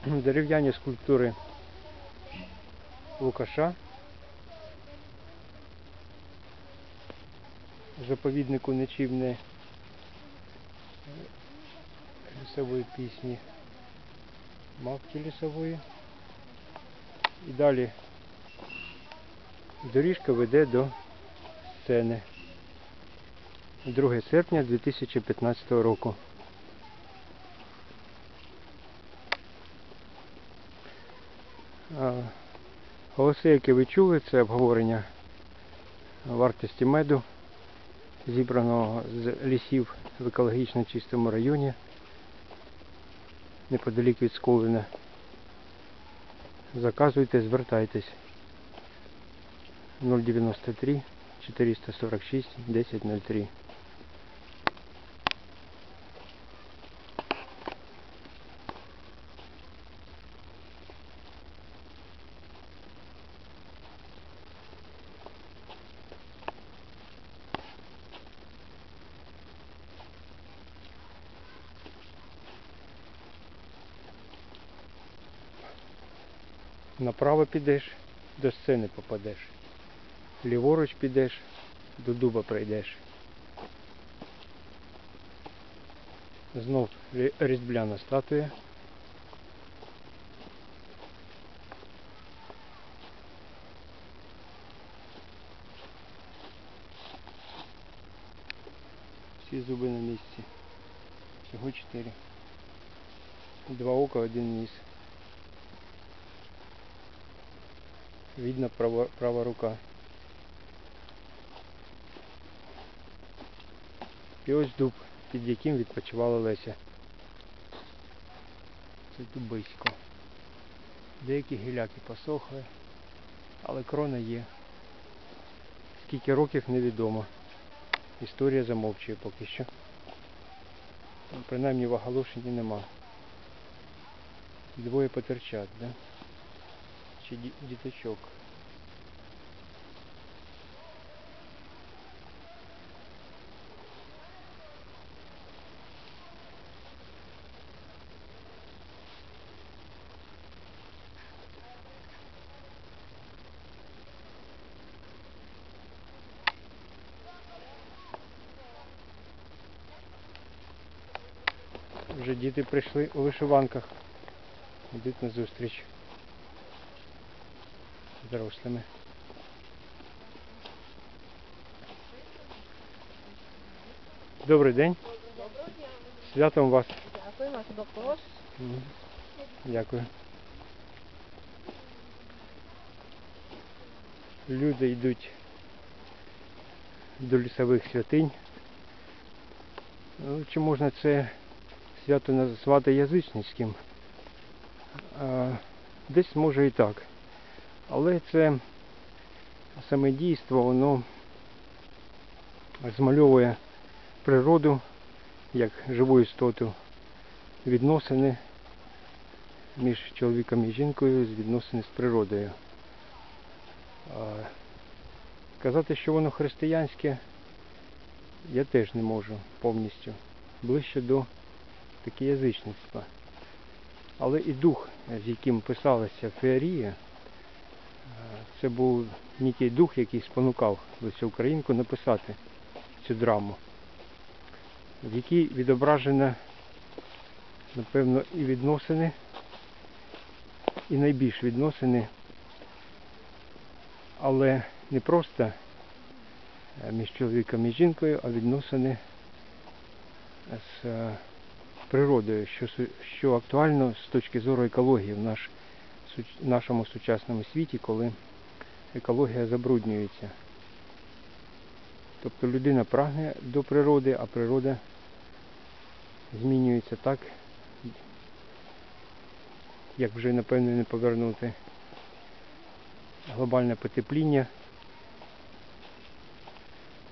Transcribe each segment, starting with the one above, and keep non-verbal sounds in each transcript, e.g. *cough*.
*clears throat* дерев'яні скульптури Лукаша. Заповіднику нечівне лісової пісні, мавки лісової. І далі доріжка веде до сцени. 2 серпня 2015 року. Голоси, які ви чули, це обговорення вартості меду, зібраного з лісів в екологічно чистому районі, неподалік від Сковина. Заказуйте, звертайтесь. 093 446 1003. Направо підеш, до сцени попадеш. Ліворуч підеш, до дуба прийдеш. Знов рі- різьбляна статуя. Всі зуби на місці. Всього чотири. Два ока, один ніс. Видно права, права рука. І ось дуб, під яким відпочивала Леся. Це дубисько. Деякі гіляки посохли, але крона є. Скільки років невідомо. Історія замовчує поки що. Ну, Принаймні в оголошенні нема. Двоє потерчат, да? Чи ді- діточок? Вже діти прийшли у вишиванках. Йдуть на зустріч з Дорослими. Добрий день. Святом вас. Дякую, вас також. Дякую. Люди йдуть до лісових святинь. Ну, Чи можна це свято назвати язичницьким? Десь може і так. Але це саме дійство, воно змальовує природу як живу істоту відносини між чоловіком і жінкою, з відносини з природою. Казати, що воно християнське, я теж не можу повністю. Ближче до таке язичництва. Але і дух, з яким писалася феерія, е, це був некий дух, який спонукав Лесю Українку написати цю драму, в якій відображено напевно, і відносини, і найбільш відносини, але не просто е, між чоловіком і жінкою, а відносини з е, природою, що, що актуально з точки зору екології в наш, суч- нашому сучасному світі, коли екологія забруднюється. Тобто людина прагне до природи, а природа змінюється так, як вже напевно не повернути глобальне потепління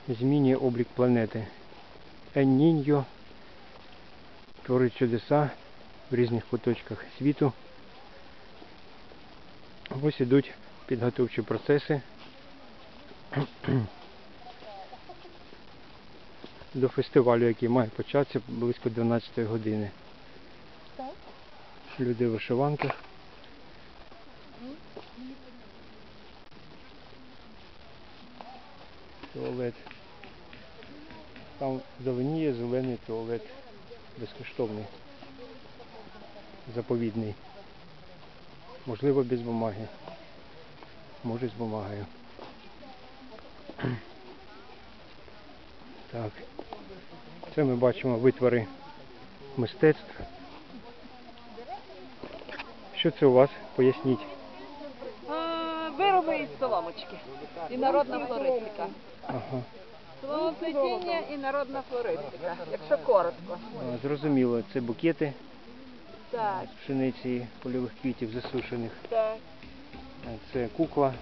змінює облік планети. Енніньо творить чудеса в різних куточках світу. Ось ідуть підготовчі процеси до фестивалю, який має початися близько 12 години. Люди в вишиванках. Туалет. Там вдалині є зелений туалет. Безкоштовний. Заповідний. Можливо, без бумаги. Може з бумагою. Так. Це ми бачимо витвори мистецтв. Що це у вас? Поясніть. Вироби із соломочки. І народна флористика. Ага. Словоплетіння і народна флористика, якщо коротко. А, Зрозуміло, це букети Так, з пшениці польових квітів засушених. так, Це кукла,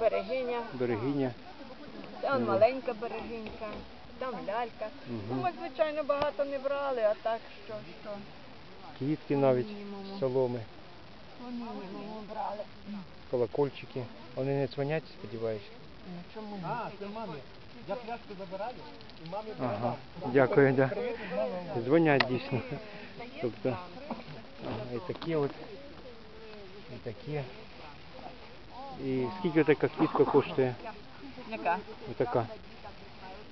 берегиня, берегиня. там маленька берегинька, там лялька. Мгм. Ну, ми, звичайно, багато не брали, а так що, що. Квітки навіть з соломи, Ну, брали. колокольчики. Вони не дзвонять, сподіваюся. Ну, чому? А, це мамі. Я пляшку забираю і мамі Ага. Дякую, да. Дзвонять дійсно. Тобто, ага, і такі от, і такі. І скільки така квітка коштує? Яка? Отака.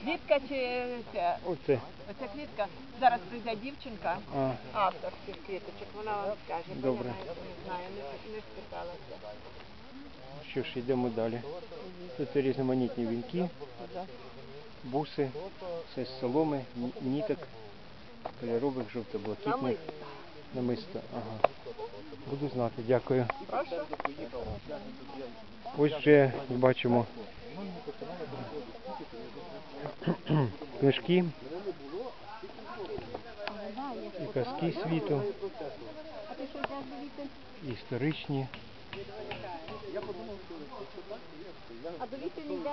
Квітка чи ця? Оце. Оця квітка. Зараз прийде дівчинка, А, автор цих квіточок, вона вам скаже. бо Добре. Я навіть не знаю, не, не спиталася. що ж, йдемо далі. Тут різноманітні вінки, буси, все з соломи, ні- ніток, кольорових, жовто-блакитних, намисто. Ага. Буду знати, дякую. Ось вже бачимо книжки і казки світу, історичні. А до не йде?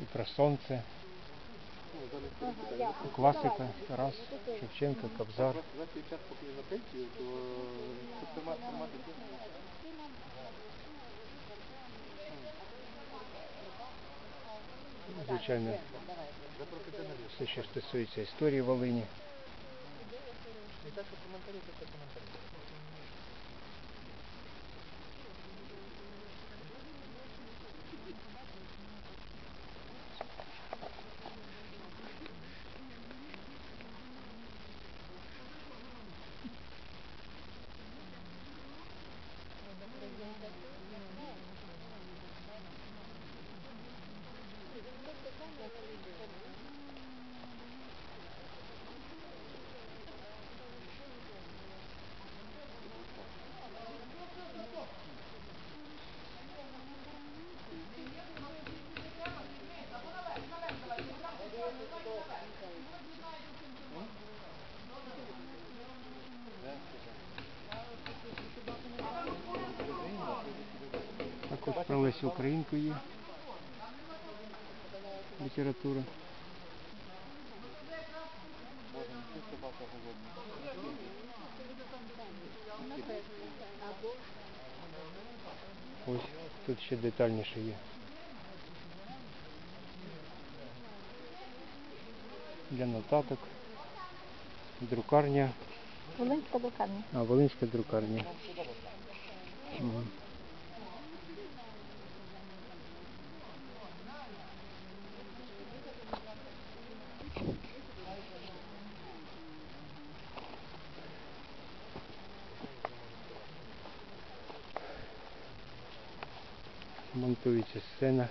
і про сонце, класика, Тарас, Шевченко, Кобзар. Звичайно, все, що стосується історії Волині. Не так, що коментарі, то це коментарі. Також про Лесю Українку є. Література. Ось тут ще детальніше є. Для нотаток. Друкарня. Волинська докарня. А, Волинська друкарня. Мгм. Монтується сцена.